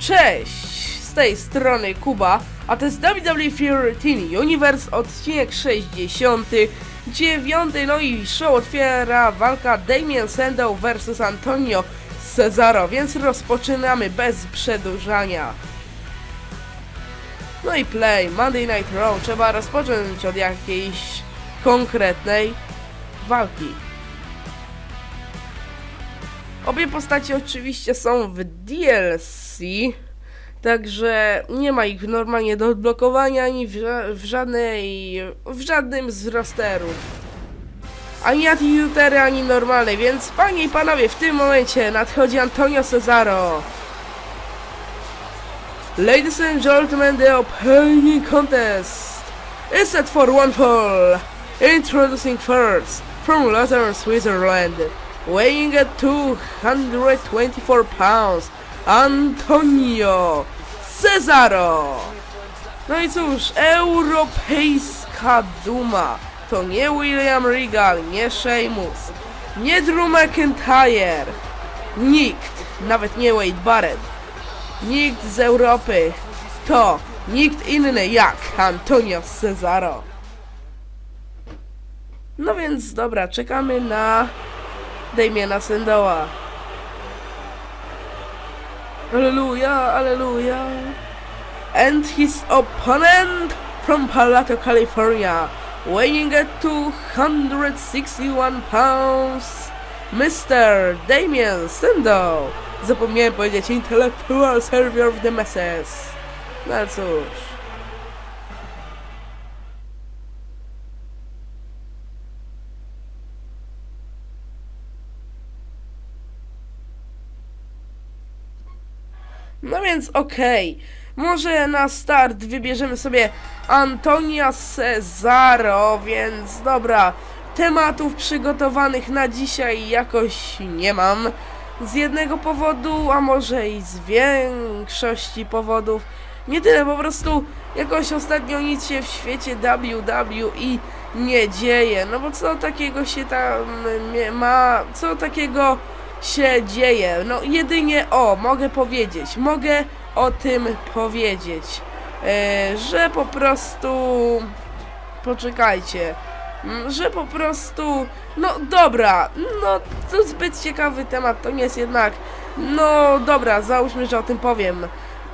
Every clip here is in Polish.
Cześć! Z tej strony Kuba, a to jest WWE Fury Teen Universe, odcinek 69. No i show otwiera walka Damien Sandow vs Antonio Cesaro, więc rozpoczynamy bez przedłużania. No i play, Monday Night Raw, trzeba rozpocząć od jakiejś konkretnej walki. Obie postacie oczywiście są w DLC, także nie ma ich normalnie do odblokowania ani w, ża- w żadnej, w żadnym z rosterów. Ani Atiutery, ani normalnej, więc panie i panowie, w tym momencie nadchodzi Antonio Cesaro. Ladies and gentlemen, the opening contest is set for one fall. Introducing first, from Lausanne, Switzerland, weighing at 224 pounds, Antonio Cesaro. No i cóż, europejska duma. To nie William Regal, nie Sheamus, nie Drew McIntyre, nikt, nawet nie Wade Barrett, nikt z Europy, to nikt inny jak Antonio Cesaro. No więc dobra, czekamy na Damiena Sandowa. Aleluja, aleluja. And his opponent from Palato, California, weighing at 261 pounds, Mr. Damien Sandow. Zapomniałem powiedzieć Intellectual Server of the Masses. No cóż. No więc okej. Może na start wybierzemy sobie Antonia Cesaro, więc dobra. Tematów przygotowanych na dzisiaj jakoś nie mam. Z jednego powodu, a może i z większości powodów. Nie tyle, po prostu jakoś ostatnio nic się w świecie WWE nie dzieje. No bo co takiego się tam ma, co takiego się dzieje? No jedynie o, mogę powiedzieć, mogę o tym powiedzieć, e, że po prostu, poczekajcie, że po prostu, no dobra, no to zbyt ciekawy temat, to nie jest jednak, no dobra, załóżmy, że o tym powiem.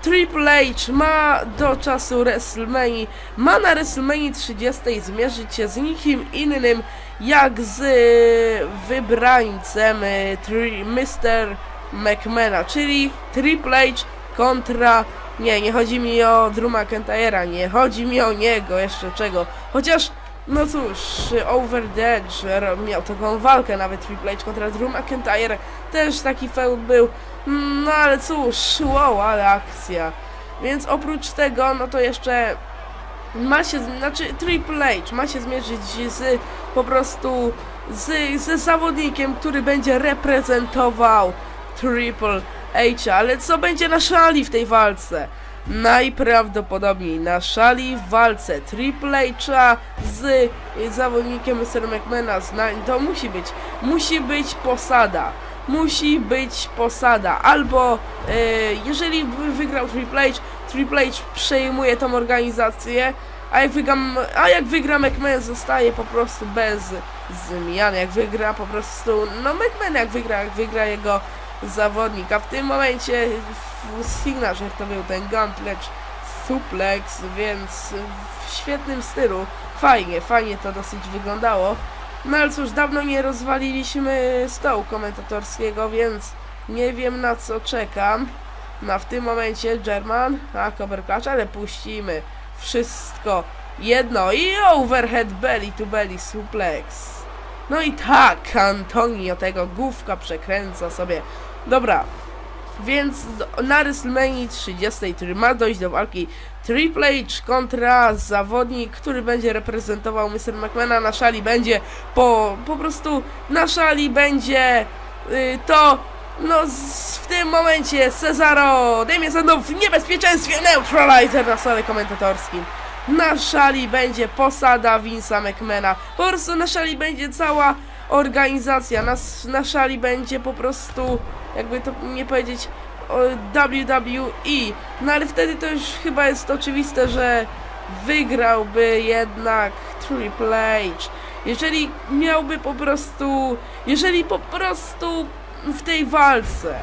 Triple H ma do czasu WrestleMania, ma na WrestleMania 30 zmierzyć się z nikim innym jak z y, wybrańcem y, Mr. McMahona, czyli Triple H kontra... Nie, nie chodzi mi o Drew McIntyre'a, nie chodzi mi o niego, jeszcze czego. Chociaż, no cóż, Over the Edge miał taką walkę, nawet Triple H kontra Drew McIntyre, też taki feud był. No ale cóż, wow, ale akcja. Więc oprócz tego, no to jeszcze ma się, znaczy Triple H ma się zmierzyć z po prostu z, ze zawodnikiem, który będzie reprezentował Triple H, ale co będzie na szali w tej walce? Najprawdopodobniej na szali w walce Triple H'a z zawodnikiem Mr. McMahona to musi być, musi być posada. Musi być posada. Albo e, jeżeli wygrał Triple H, Triple H przejmuje tą organizację, a jak wygram, a jak wygra McMahon zostaje po prostu bez zmian. Jak wygra po prostu, no McMahon jak wygra, jak wygra jego zawodnik, a w tym momencie w signature to był ten gauntlet suplex, więc w świetnym stylu. Fajnie, fajnie to dosyć wyglądało. No ale cóż, dawno nie rozwaliliśmy stołu komentatorskiego, więc nie wiem na co czekam. No w tym momencie German, a Cobber Clutch, ale puścimy wszystko jedno i overhead belly to belly suplex. No i tak, Antonio tego główka przekręca sobie. Dobra, więc na WrestleMania 30, który ma dojść do walki Triple H kontra zawodnik, który będzie reprezentował Mr. McMahona na szali będzie po, po prostu na szali będzie y, to no z, w tym momencie Cesaro Damien Sandow w niebezpieczeństwie Neutralizer na stole komentatorskim na szali będzie posada Vince'a McMahona po prostu na szali będzie cała organizacja na, na szali będzie po prostu jakby to nie powiedzieć WWE. No ale wtedy to już chyba jest oczywiste, że wygrałby jednak Triple H. Jeżeli miałby po prostu, jeżeli po prostu w tej walce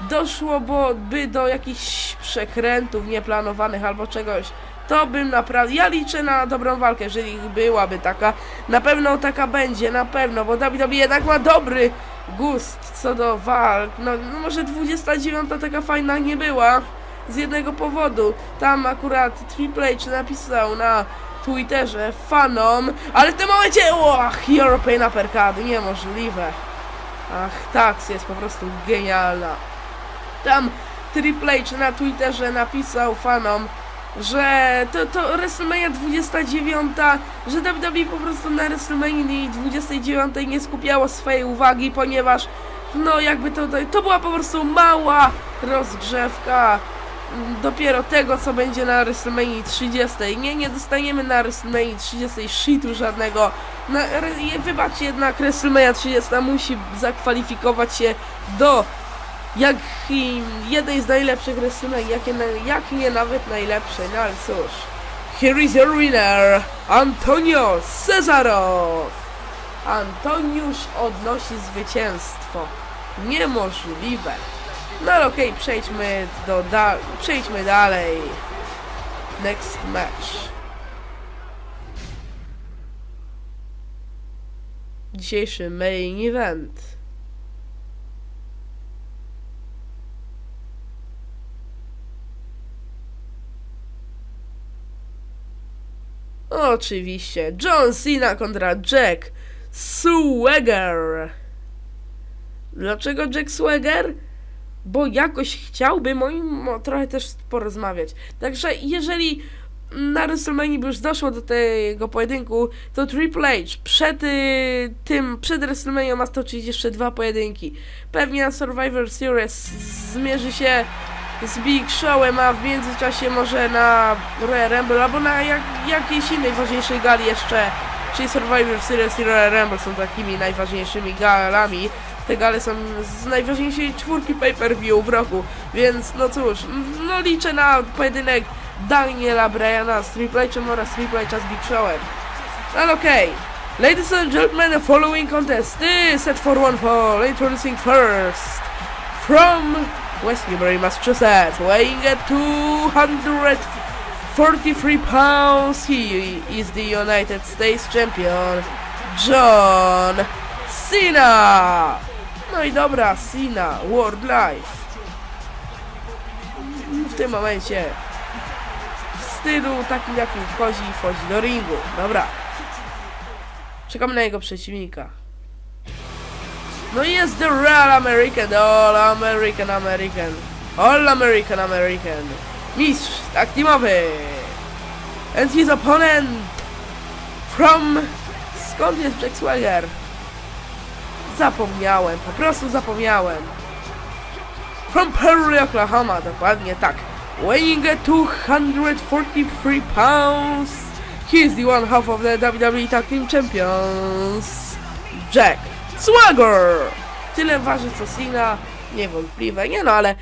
doszłoby do jakichś przekrętów nieplanowanych albo czegoś, to bym naprawdę, ja liczę na dobrą walkę, jeżeli byłaby taka, na pewno taka będzie, na pewno, bo WWE jednak ma dobry gust co do walk, no, no może 29 taka fajna nie była, z jednego powodu, tam akurat Triple H napisał na Twitterze fanom, ale w tym momencie, och, European Uppercut, niemożliwe. Ach, tak, jest po prostu genialna. Tam Triple H na Twitterze napisał fanom, że to, to WrestleMania 29, że WWE po prostu na WrestleMania 29 nie skupiało swojej uwagi, ponieważ no jakby to, to, była po prostu mała rozgrzewka mm, dopiero tego, co będzie na WrestleMania 30. Nie, nie dostaniemy na WrestleMania 30 shitu żadnego. Na, wybaczcie, jednak WrestleMania 30 musi zakwalifikować się do jak jednej z najlepszych WrestleMania, jakie jak nie nawet najlepszej, no ale cóż. Here is your winner, Antonio Cesaro! Antoniusz odnosi zwycięstwo. Niemożliwe. No ale okej, przejdźmy do da przejdźmy dalej. Next match. Dzisiejszy main event. Oczywiście, John Cena kontra Jack Swagger. Dlaczego Jack Swagger? Bo jakoś nim o, trochę też porozmawiać. Także jeżeli na WrestleMania by już doszło do tego pojedynku, to Triple H przed y, tym, przed WrestleMania ma stoczyć jeszcze dwa pojedynki. Pewnie na Survivor Series zmierzy się z Big Showem, a w międzyczasie może na Royal Rumble albo na jak, jakiejś innej ważniejszej gali jeszcze, czyli Survivor Series i Royal Rumble są takimi najważniejszymi galami. Te gale są z najważniejszej czwórki pay-per-view w roku, więc no cóż, no liczę na pojedynek Daniela Bryana z Triple H'em oraz Triple H'a z Big Showem. Ale okej. Ladies and gentlemen, the following contest is set for one fall. Introducing first from West Massachusetts, weighing at 243 pounds. He is the United States champion, John Cena. No i dobra, Cena, World Life. W tym momencie w stylu takim jakim wchodzi, wchodzi do ringu. Dobra. Czekamy na jego przeciwnika. No jest The Real American, All American American, All American American, mistrz tak teamowy. And his opponent from... Skąd jest Jack Swagger? Zapomniałem, po prostu zapomniałem. From Perry, Oklahoma, dokładnie tak. Weighing at 243 pounds, he is the one half of the WWE Tag Team Champions, Jack Swagger! Tyle waży co Cena, niewątpliwe, nie no, ale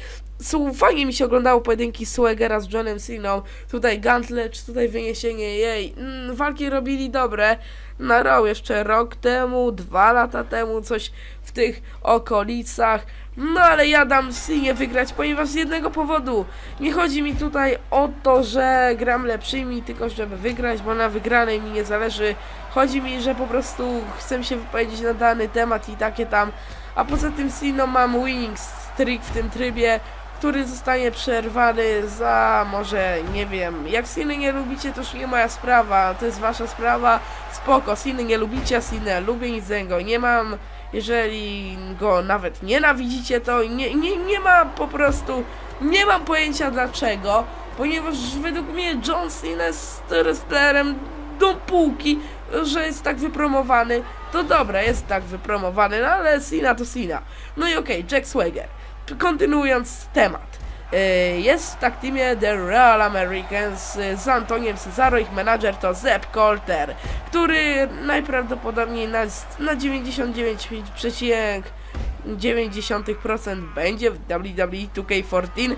fajnie mi się oglądało pojedynki Swaggera z Johnem Ceną, tutaj Gauntlet, tutaj wyniesienie jej, mm, walki robili dobre, na Raw jeszcze rok temu, dwa lata temu, coś w tych okolicach, no ale ja dam Cenie wygrać, ponieważ z jednego powodu, nie chodzi mi tutaj o to, że gram lepszymi, tylko żeby wygrać, bo na wygranej mi nie zależy, chodzi mi, że po prostu chcę się wypowiedzieć na dany temat i takie tam, a poza tym Sino mam winning streak w tym trybie, który zostanie przerwany za może, nie wiem, jak Siny nie lubicie, to już nie moja sprawa, to jest wasza sprawa, spoko, Siny nie lubicie, Sinę lubię, nic z niego nie mam, jeżeli go nawet nienawidzicie, to nie, nie, nie ma po prostu, nie mam pojęcia dlaczego, ponieważ według mnie John Cena jest wrestlerem dopóki, że jest tak wypromowany, to dobra, jest tak wypromowany, no ale Cena to Cena. No i okej, Jack Swagger. Kontynuując temat. Yy, Jest w tak teamie The Real Americans yy, z Antoniem Cesaro, ich menadżer to Zeb Colter, który najprawdopodobniej na, na 0,9% będzie w E WWE 2K14,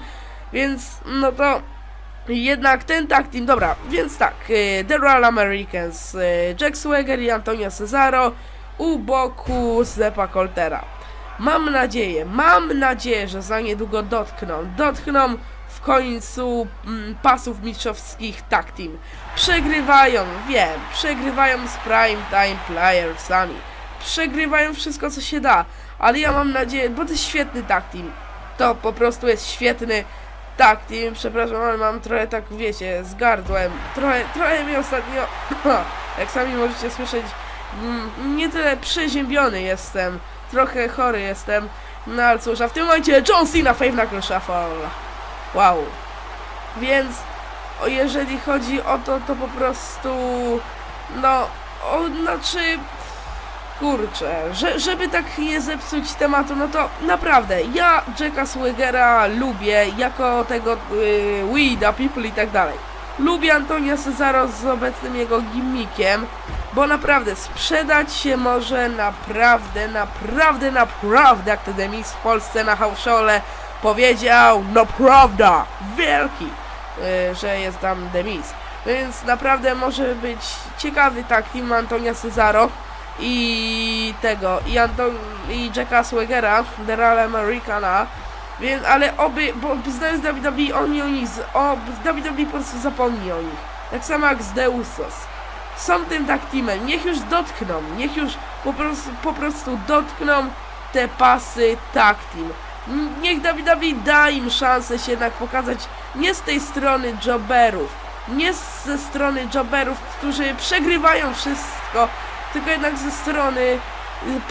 więc no to jednak ten tag team, dobra, więc tak, y, The Royal Americans, y, Jack Swagger i Antonio Cesaro u boku Zepa Coltera. Mam nadzieję, mam nadzieję, że za niedługo dotkną, dotkną w końcu mm, pasów mistrzowskich tag team. Przegrywają, wiem, przegrywają z Prime Time Playersami, przegrywają wszystko co się da, ale ja mam nadzieję, bo to jest świetny tag team, to po prostu jest świetny tag team, przepraszam, ale mam trochę tak, wiecie, z gardłem, trochę, trochę mi ostatnio, jak sami możecie słyszeć, mm, nie tyle przeziębiony jestem, trochę chory jestem, no ale cóż, a w tym momencie John Cena Fave Knuckle Shuffle. Wow. Więc o, jeżeli chodzi o to, to po prostu no, o, znaczy kurczę, że, żeby tak nie zepsuć tematu, no to naprawdę, ja Jacka Swagera lubię jako tego y, Weeda, People i tak dalej. Lubię Antonia Cesaro z obecnym jego gimmickiem, bo naprawdę sprzedać się może naprawdę, naprawdę, naprawdę, jak to Demis w Polsce na Hauszole powiedział, prawda, wielki, y, że jest tam Demis. Więc naprawdę może być ciekawy tak Antonia Cesaro i tego, i, Anton, i Jacka Swagera, Real Americana, więc, ale oby, bo znając WWE, oni o nich, o, WWE po prostu zapomni o nich. Tak samo jak z Deusos. Są tym tak teamem, niech już dotkną, niech już po prostu, po prostu dotkną te pasy tag team. Niech WWE da im szansę się jednak pokazać nie z tej strony jobberów, nie ze strony jobberów, którzy przegrywają wszystko, tylko jednak ze strony y,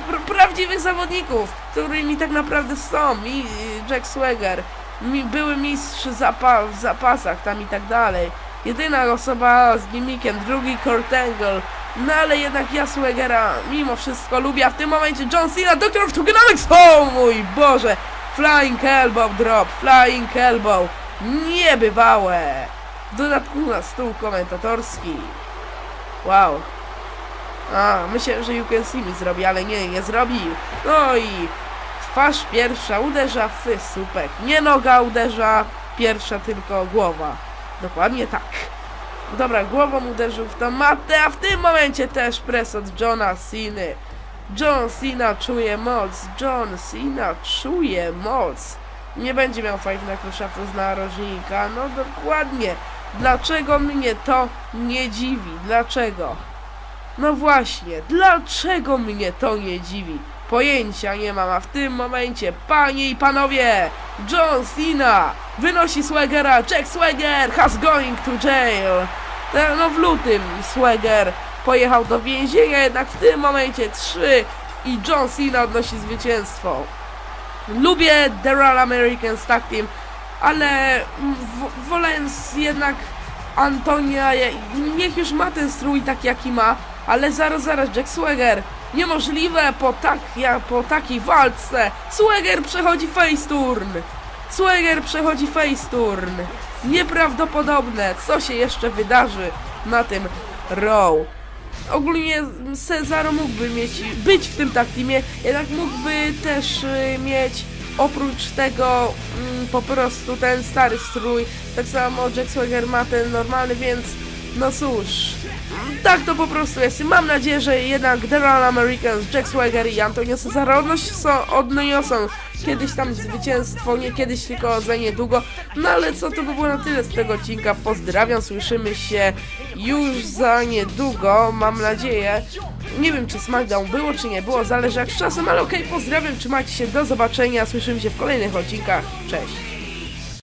pr prawdziwych zawodników, którymi tak naprawdę są. Y, Jack Swagger, mi, były mistrz zapa w zapasach tam i tak dalej. Jedyna osoba z gimmickiem, drugi Kurt Angle. No ale jednak ja Swagera mimo wszystko lubię, a w tym momencie John Cena, Doctor of Tokenomics, o mój Boże! Flying Elbow Drop, Flying Elbow, niebywałe! W dodatku na stół komentatorski. Wow. A, myślę, że See Me zrobi, ale nie, nie zrobił. No i twarz pierwsza uderza w słupek. Nie noga uderza, pierwsza tylko głowa. Dokładnie tak. Dobra, głową uderzył w tą matę, a w tym momencie też pres od Johna Ceny. John Cena czuje moc, John Cena czuje moc. Nie będzie miał Five Knuckle Shuffle z narożnika, no dokładnie. Dlaczego mnie to nie dziwi? Dlaczego? No właśnie, dlaczego mnie to nie dziwi? Pojęcia nie mam, a w tym momencie, panie i panowie, John Cena wynosi Swagera, Jack Swagger has going to jail. Te- No w lutym Swagger pojechał do więzienia, jednak w tym momencie 3 i John Cena odnosi zwycięstwo. Lubię The Royal Americans Tag Team, ale w- woląc jednak Antonia, niech już ma ten strój taki jaki ma, ale zaraz, zaraz, Jack Swagger, niemożliwe po, tak, ja, po takiej walce, Swagger przechodzi face turn, Swagger przechodzi face turn, nieprawdopodobne, co się jeszcze wydarzy na tym Raw. Ogólnie Cezaro mógłby mieć, być w tym tag teamie, jednak mógłby też y, mieć oprócz tego mm, po prostu ten stary strój. Tak samo Jack Swagger ma ten normalny, więc no cóż, tak to po prostu jest. Mam nadzieję, że jednak The Royal Americans, Jack Swagger i Antonio Cesaro odniosą, odniosą kiedyś tam zwycięstwo, nie kiedyś, tylko za niedługo. No ale co, to by było na tyle z tego odcinka. Pozdrawiam, słyszymy się już za niedługo, mam nadzieję. Nie wiem, czy SmackDown było, czy nie było, zależy jak z czasem, ale okej, pozdrawiam, trzymajcie się, do zobaczenia, słyszymy się w kolejnych odcinkach, cześć.